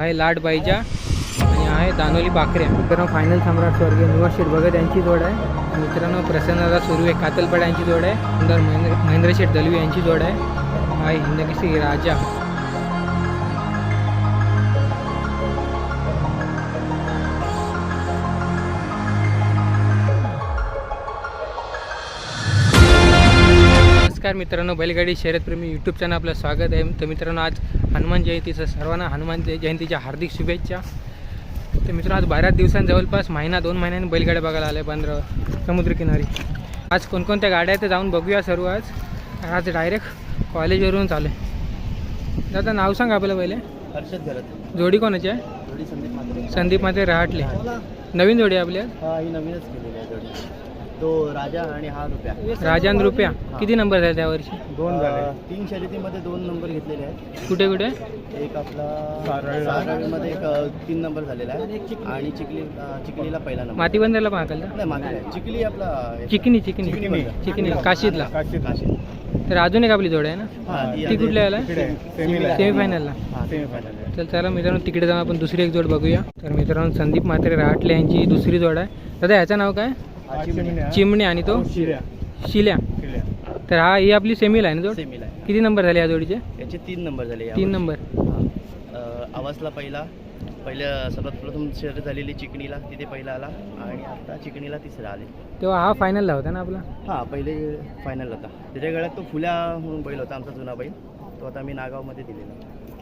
आहे लाड बाईजा आणि आहे दानोली बाकऱ्या मित्रांनो फायनल सम्राट स्वर्गीय निवासशेठ भगत यांची जोड आहे. मित्रांनो प्रसन्नदा सुर्वे कातलपाडा यांची जोड आहे. सुंदर महेंद्र महेंद्रशेठ दलवी यांची जोड आहे. आहे हिंदकेशी राजा. नमस्कार मित्रांनो बैलगाडी शर्यतप्रेमी यूट्यूब चॅनल आपलं स्वागत आहे. तर मित्रांनो आज हनुमान जयंतीचं सर्वांना हनुमान जय- जयंतीच्या हार्दिक शुभेच्छा. तर मित्रांनो आज बारा दिवसांत जवळपास महिना दोन महिन्यांनी बैलगाड्या बघायला आल्या बंदर समुद्रकिनारी. आज कोणकोणत्या गाड्या आहेत ते जाऊन बघूया सर्व आज. आज डायरेक्ट कॉलेजवरून चालू आहे दादा नाव सांग आपलं पहिले. हर्षद घरात. जोडी कोणाची आहे? संदीप मात्रे माते रहाटले. नवीन जोडी आहे आपली नवीनच केलेली आहे जोडी. तो राजा आणि हा रुपया. राजान रुपया. किती नंबर झाले त्यावर्षी अं, तीन शर्यतीमध्ये दोन नंबर घेतलेले आहेत. कुठे कुठे? एक आपला सारळीमध्ये एक तीन नंबर झालेला आहे. आणि चिखली अं, चिखलीला पहिला नंबर. माती बंदरला पण हाकलला? नाही. चिखली आपला चिकनी चिकनी चिकनी. काशीतला. काशी तर अजून एक आपली जोड आहे ना? हा ती कुठल्या याला? सेमीला सेमीफायनलला. सेमीफायनल तर चला मित्रांनो तिकडे जाऊन आपण दुसरी एक जोड बघूया. तर मित्रांनो संदीप म्हात्रे राहटले यांची दुसरी जोड आहे. दादा ह्याचं नाव काय? चिमणे आणि तो? शिल्या. तर हा ही आपली सेमीला आहे ना जोड? सेमीला आहे. किती नंबर झाले या जोडीचे? याचे तीन नंबर झाले तीन. नंबर. आवाजला पहिला. पहिल्या सर्वात प्रथम शर्यत झालेली चिकणीला तिथे पहिला आला. आणि आता चिकणीला तिसरा आले. तेव्हा हा फायनलला होता ना आपला? हा पहिले फायनल होता. त्याच्या गळ्यात तो फुल्या म्हणून बैल होता आमचा जुना बैल. तो आता मी नागावमध्ये दिलेला.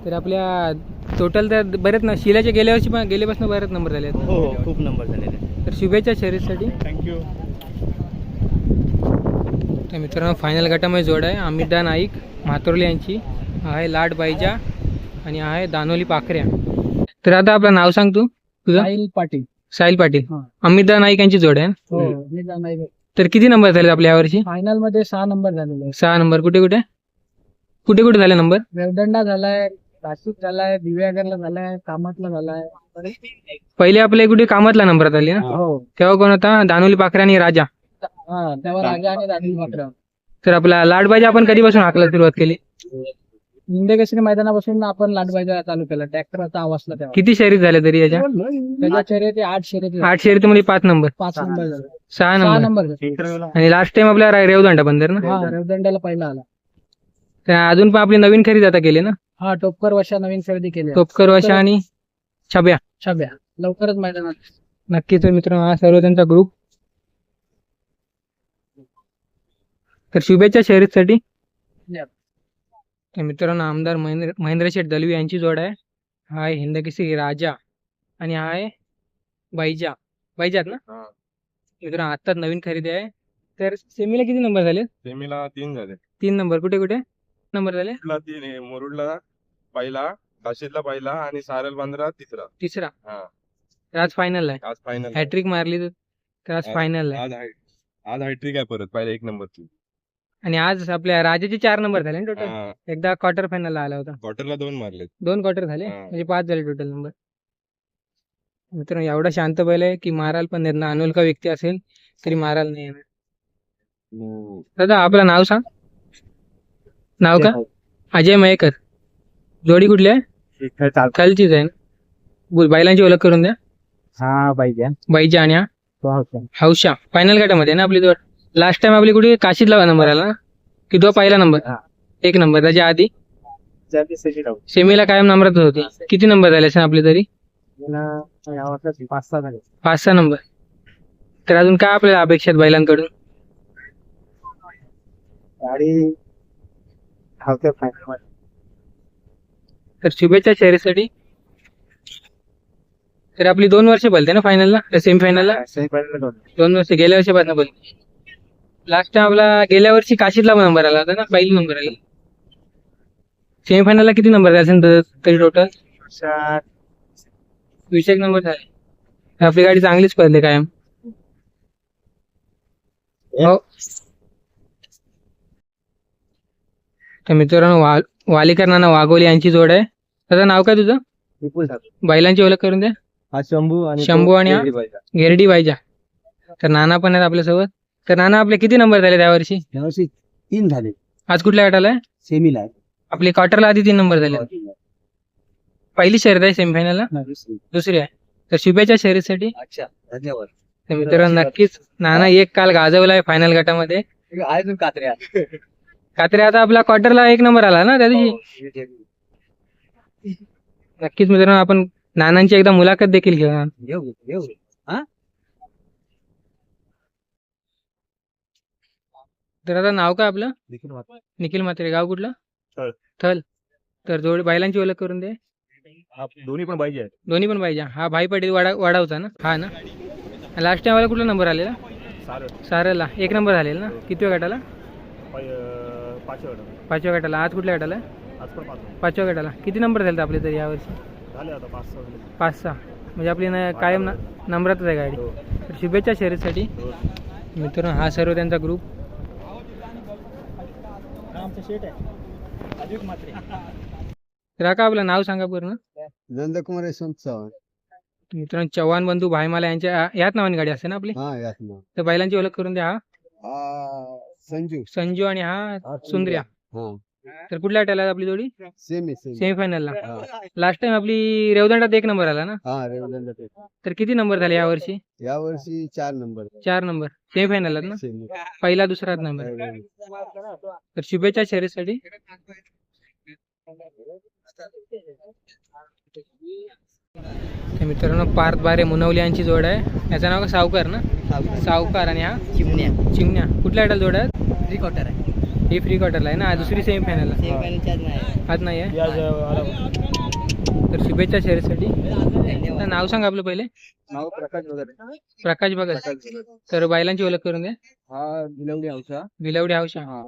तर आपल्या टोटल तर बरेच ना शिल्याच्या गेल्या वर्षी पण गेल्यापासून बरेच नंबर झाले आहेत. हो हो खूप नंबर झालेले आहेत. तर शुभेच्छा शर्यतीसाठी थँक्यू तर मित्रांनो फायनल गटामध्ये जोड आहे. अमितदा नाईक म्हातोर्ली यांची. आहे लाड बाईजा आणि आहे दानोली पाखऱ्या. तर आता आपलं नाव सांग तू तुझं? पाटील. साहिल पाटील. हा. अमितदा नाईक यांची जोड आहे हो तर किती नंबर झाले आपल्या यावर्षी फायनलमध्ये सहा नंबर झालेले सहा नंबर कुठे कुठे? कुठे कुठे झाले नंबर वेवदंडा झालाय. नाशिक झालाय दिव्यागरला झालाय कामातला झालाय. पहिले आपल्या कुठे कामातला नंबर आली ना? हो. तेव्हा कोण होता? दानोली पाखऱ्या आणि राजा. हा तेव्हा राजा आणि राजीव मात्र तर आपला लाडबाजी आपण कधीपासून हाकला सुरुवात केली? इंडिया मैदानापासून आपण लाटबाजा चालू केला ट्रॅक्टरचा आवाजला तेव्हा. किती शर्यत झाले तरी याच्या? त्याच्या शर्यती आठ शर्यती आठ शर्यतीमध्ये पाच नंबर पाच नंबर झाले. सहा सहा नंबर नंबर आणि लास्ट टाइम आपला रा- रेवदंडा बंदर ना? हा रेवदंड्याला पहिला आला. तर अजून पण आपली नवीन खरेदी आता केली ना? हा टोपकर वर्षा नवीन खरेदी केली टोपकर वाशा आणि छब्या. छब्या. लवकरच मैदानात. नक्कीच मित्रांनो हा सर्व त्यांचा ग्रुप तर शुभेच्छा शर्यतीसाठी. तर मित्रांनो आमदार महेंद्र महेंद्र शेठ दलवी यांची जोड आहे. हा आहे हिंदकेसरी राजा आणि हा आहे बाईजा. बाईजात ना? मित्रांनो आत्ताच नवीन खरेदी आहे. तर सेमीला किती नंबर झाले सेमीला तीन झाले. तीन नंबर कुठे कुठे? नंबर झाले? तीन आहे. मुरुडला पहिला काशीदला पहिला आणि सारल बांद्रा तिसरा. तिसरा. हा. तर आज फायनल आहे. आज फायनल हॅट्रिक मारली तर- तर आज फायनल आहे. आज हाय आज हायट्रिक आहे परत पहिला एक नंबरची. आणि आज आपल्या राजाचे चार नंबर झाले ना टोटल हा. एकदा क्वार्टर फायनल आला होता. क्वार्टरला दोन मारले दोन क्वार्टर झाले? हा. म्हणजे पाच झाले टोटल नंबर मित्रांनो एवढा शांत बैल आहे की मारायला पण देत ना अनोळखा व्यक्ती असेल तरी मारायला नाही येणार. दादा आपलं नाव सांग. नाव का? अजय मयेकर. जोडी कुठली आहे? खालचीच आहे ना? बोल बैलांची ओळख करून द्या. हा पाहिजे बाईची आणि हा? हौशा फायनल गटामध्ये ना आपली जोड? लास्ट टाइम आपली कुठे? काशीतला नंबर आला ना? की तो पहिला नंबर हा. एक नंबर त्याच्या आधी? सेमीला कायम नंबरात होती किती नंबर झाले असेल आपले तरी? पाच सहा झाले. पाच सहा नंबर तर अजून काय आपल्याला अपेक्षा आहेत बैलांकडून? गाडी धावते फायनल तर शुभेच्छा शर्यतीसाठी तर आपली दोन वर्ष बोलते ना फायनलला सेमी फायनलला दोन वर्ष. गेल्या वर्षापासून बोलते. लास्ट टाइम आपला गेल्या वर्षी काशीतला नंबर आला होता ना? पहिला नंबर आला. सेमी फायनलला किती नंबर झाले असेल तर- टोटल वीस एक नंबर झाले. आपली गाडी चांगलीच पडली कायम. हो. तर मित्रांनो वा वालीकर नाना वाघोली यांची जोड आहे. त्याचं नाव काय तुझं? विपुल ठाकूर. बैलांची ओळख करून द्या. हा शंभू आणि शंभू आणि हा? घेरडी बाईजा तर नाना पण आहेत आपल्यासोबत. तर नाना आपले किती नंबर झाले त्यावर्षी यावर्षी तीन झाले. आज कुठल्या गटाला आहे? सेमीला आपली क्वार्टरला आधी तीन नंबर झाले. पहिली शर्यत आहे सेमीफायनलला? दुसरी. आहे. तर शुभेच्छा शर्यतीसाठी. अच्छा धन्यवाद. तर मित्रांनो नक्कीच नाना एक काल गाजवला आहे फायनल गटामध्ये. अजून कात्र्या. कात्रे आता आपला क्वार्टरला एक नंबर आला ना त्या दिवशी? नक्कीच मित्रांनो आपण नानांची एकदा मुलाखत देखील घेऊया घेऊ घेऊ तर आता नाव काय आपलं? निखिल म्हात्रे. गाव कुठलं. थल तर जोडी बैलांची ओळख करून दे. दोन्ही पण पाहिजे दोन्ही पण पाहिजे हा भाई पाटील वाडा वाढावचा ना? हा ना? लास्ट टाइम कुठला नंबर आलेला? सारला एक नंबर झालेला ना? किती गटाला. पाचव्या गटाला. आज कुठल्या गटाला? पाचव्या गटाला. किती नंबर झाले आपले तरी यावर्षी? पाच सहा म्हणजे आपली ना कायम ना नंबरातच आहे गाडी. तर शुभेच्छा शर्यतीसाठी. मित्रांनो हा सर्व त्यांचा ग्रुप तर का आपलं नाव सांगा पूर्ण. नंदकुमार यशवंत चव्हाण. मित्रांनो चव्हाण बंधू भाईमाला यांच्या याच नावाने गाडी असते ना आपली? हा यात नाव. तर बैलांची ओळख करून द्या हा. हा संजू. संजू आणि हा सुंदर्या. हा. तर कुठल्या गटाला आपली जोडी? सेमी सेमी सेमीफायनलला. हा. लास्ट टाइम आपली रेवदंडात एक नंबर आला ना? हा रेवदंड ते. तर किती नंबर झाले यावर्षी या वर्षी चार नंबर. चार नंबर. सेमीफायनलला ना? सेमी पहिला दुसरा नंबर. तर शुभेच्छा शर्यतीसाठी तर मित्रांनो पार्थ बारे मुनवली यांची जोड आहे. याचं नाव का सावकार ना? सावकार. आणि हा? चिमण्या. चिमण्या. कुठल्या गटाला जोड आहेत? थ्री क्वार्टर आहे. ही फ्री क्वार्टरला आहे ना? दुसरी सेमीफायनलला नाही. आज नाही आहे? तर शुभेच्छा तर नाव सांग आपलं पहिले. नाव प्रकाश वगैरे. प्रकाश भगत तर बैलांची ओळख करून द्या. हा दिलवली हौसा विलवडी हौशा हा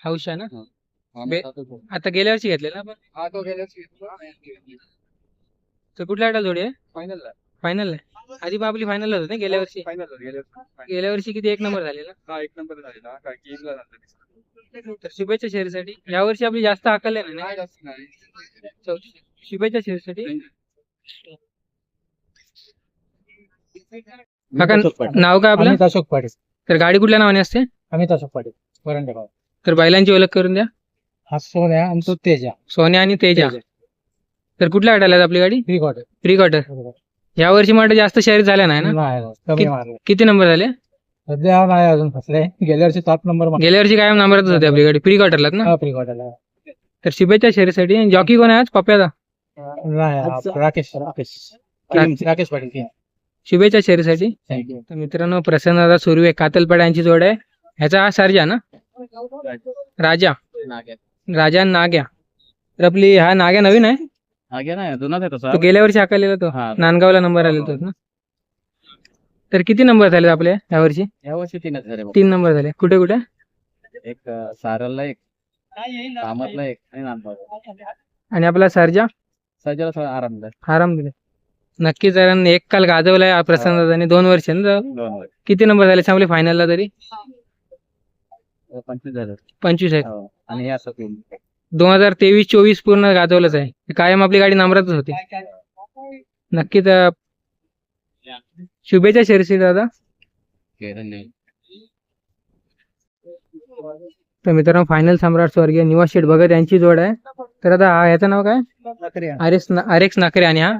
हौशा ना? हा, आता गेल्या वर्षी घेतलेला आपण? हा तर कुठल्या गटाला जोडी आहे? फायनल फायनल आहे. आधी पण आपली फायनल होत ना गेल्या वर्षी? फायनल गेल्या वर्षी. किती एक नंबर झालेला? हा एक नंबर झालेला तर शुभेच्छा शहरीसाठी या वर्षी आपली जास्त अकल आहे ना चौथी. शुभेच्छा शहरीसाठी काका नाव काय आपलं? अमित अशोक पाटील. तर गाडी कुठल्या नावाने असते? अमित अशोक पाटील. वरंडेगाव तर बैलांची ओळख करून द्या. हा सोन्या आणि तो तेजा. सोन्या आणि तेजा. तर कुठल्या आहे आपली गाडी? थ्री क्वार्टर प्री क्वार्टर या वर्षी मला जास्त शहरी झाल्या नाही ना? किती नंबर झाले? सध्या नाही अजून फसले. गेल्या वर्षी सात नंबर मारले. गेल्या वर्षी कायम नंबरातच होती आपली गाडी. प्री क्वार्टरलाच ना? हा प्री क्वार्टरला तर शुभेच्छा शहरीसाठी. जॉकी कोण आहे आज? पप्प्याचा नाही हा राकेश. राकेश. राकेश. पाटील शुभेच्छा शहरीसाठी. थँक्यू तर मित्रांनो प्रसन्नदा सुर्वे कातलपाडा यांची जोड आहे. ह्याचा हा सर्जा ना? राजा. राजा आणि नाग्या. तर आपली हा नाग्या नवीन आहे? आगे नाही जुनाच आहे तसा. तो गेल्या वर्षी हाकलेला तो. हा. नांदगावला नंबर आलेला तोच ना? तर किती नंबर झाले आपले या वर्षी? या वर्षी तीनच झाले तीन नंबर झाले. कुठे कुठे? एक सारलला एक कामातला एक आणि नांदगाव आणि आपला सर्जा? सज्जाला थोडा आराम द्या आराम दिले नक्कीच कारण एक काल गाजवलाय प्रसन्न दोन वर्ष ना जाऊ. दोन वर किती नंबर झाले चांगले फायनलला तरी? पंचवीस झालं. पंचवीस आहेत. हो. आणि हे असं केलं. दोन हजार तेवीस चोवीस पूर्ण गाजवलंच आहे. कायम आपली गाडी नंबरातच होती. नक्कीच अं, शुभेच्छा शिरसी दादा. तर मित्रांनो फायनल सम्राट स्वर्गीय निवास शेठ भगत यांची जोड आहे. तर आता हा याचं नाव काय? आरेक्स आरेक्स नाकरे आणि हा?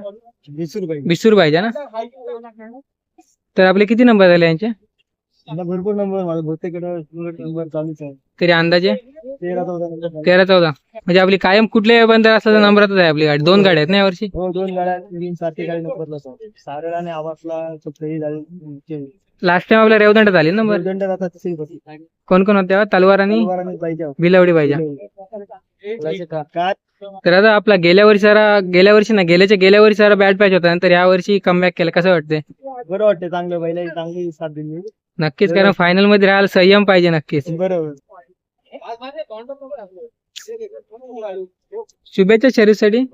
बिसूर पाहिजे ना? तर आपले किती नंबर झाले यांचे? भरपूर नंबर माझा चालूच आहे. तरी अंदाजे? तेरा चौदा. नंबर तेरा चौदा. म्हणजे आपली कायम कुठले बंदर असलं तर नंबरातच आहे आपली गाडी. दोन गाड्या आहेत ना यावर्षी हो दोन गाड्या तीन सारखी गाडी नंबरला सारळ आणि आवासला चौथी झाली. लास्ट टाइम आपल्या रेवदंड झाली ना नंबर? दंड आता तिसरी होती कोण कोण होते तलवार आणि पाहिजे बिलावडी पाहिजे काय तर आता आपला गेल्या वर्षी जरा गेल्या वर्षी ना गेल्याच्या गेल्या वर्षी जरा बॅट पॅच होता. तर या वर्षी कमबॅक केलं. कसं वाटतंय? बरं वाटते चांगलं पहिला चांगली साथ दिली. नक्कीच कारण फायनलमध्ये राहायला संयम पाहिजे नक्कीच. बरोबर. शुभेच्छा शरीरसाठी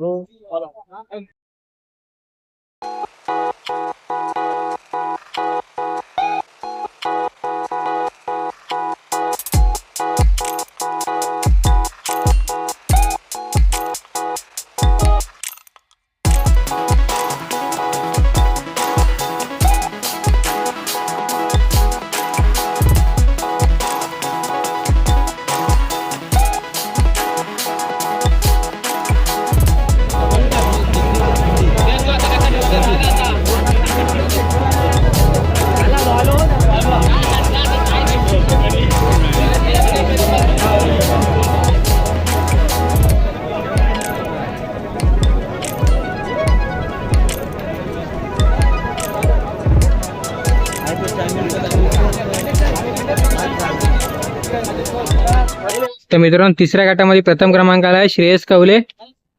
मित्रांनो तिसऱ्या गटामध्ये प्रथम क्रमांक आला आहे श्रेयस कवले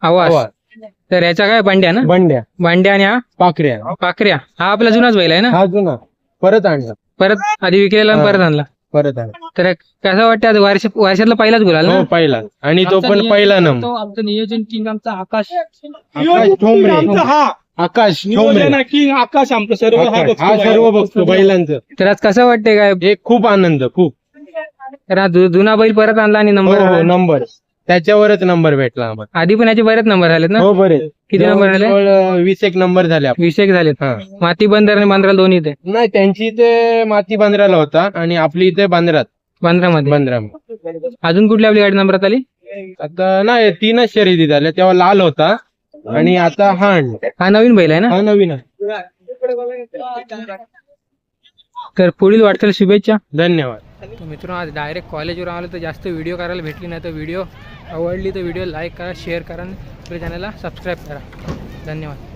आवाज. आवाज. तर याचा काय बांड्या ना? बंड्या. बांड्या आणि हा? पाकऱ्या. पाखऱ्या हा आपला जुनाच बैल आहे ना? हा जुना. परत आणला. परत आधी विकलेला आणि. परत आणला. परत आणला. तर कसं वाटतं आज वर्ष वर्षातला पहिलाच गुलाल ना? हो पहिला. आणि तो पण पहिला नंबर आमचं नियोजन किंग आमचा आकाश. आकाश ठोंबरे. आकाश ठोंबरे. किंग आकाश आमचं सर्व. हा सर्व बघतो. बैलांचं. तर आज कसं वाटतंय काय? एक खूप आनंद खूप. तर आज जु- जुना बैल परत आणला आणि हो नंबर हो आला. नंबर त्याच्यावरच नंबर भेटला आम्हाला. आधी पण याचे बरेच नंबर झालेत ना? हो बरे. किती नंबर झाले जवळजवळ, अं, वीस एक नंबर झाले आपले. वीस एक झालेत. हा. माती बंदर आणि बांद्रा दोन्ही इथे. नाही त्यांची इथे माती बांद्राला होता आणि आपली इथे बांद्रात. बांद्रामध्ये. बांद्रा अजून कुठली आपली गाडी नंबरात आली? आता नाही तीनच शर्यती झाल्या तेव्हा लाल होता आणि आता हा आणला. हा नवीन बैल आहे ना? हा नवीन आहे. तर पुढील वाटचाल शुभेच्छा. धन्यवाद. तर मित्रांनो आज डायरेक्ट कॉलेजवर आलो तर जास्त व्हिडिओ करायला भेटली नाही तर व्हिडिओ आवडली तर व्हिडिओ लाईक करा शेअर करा आणि आपल्या चॅनलला सबस्क्राईब करा. धन्यवाद.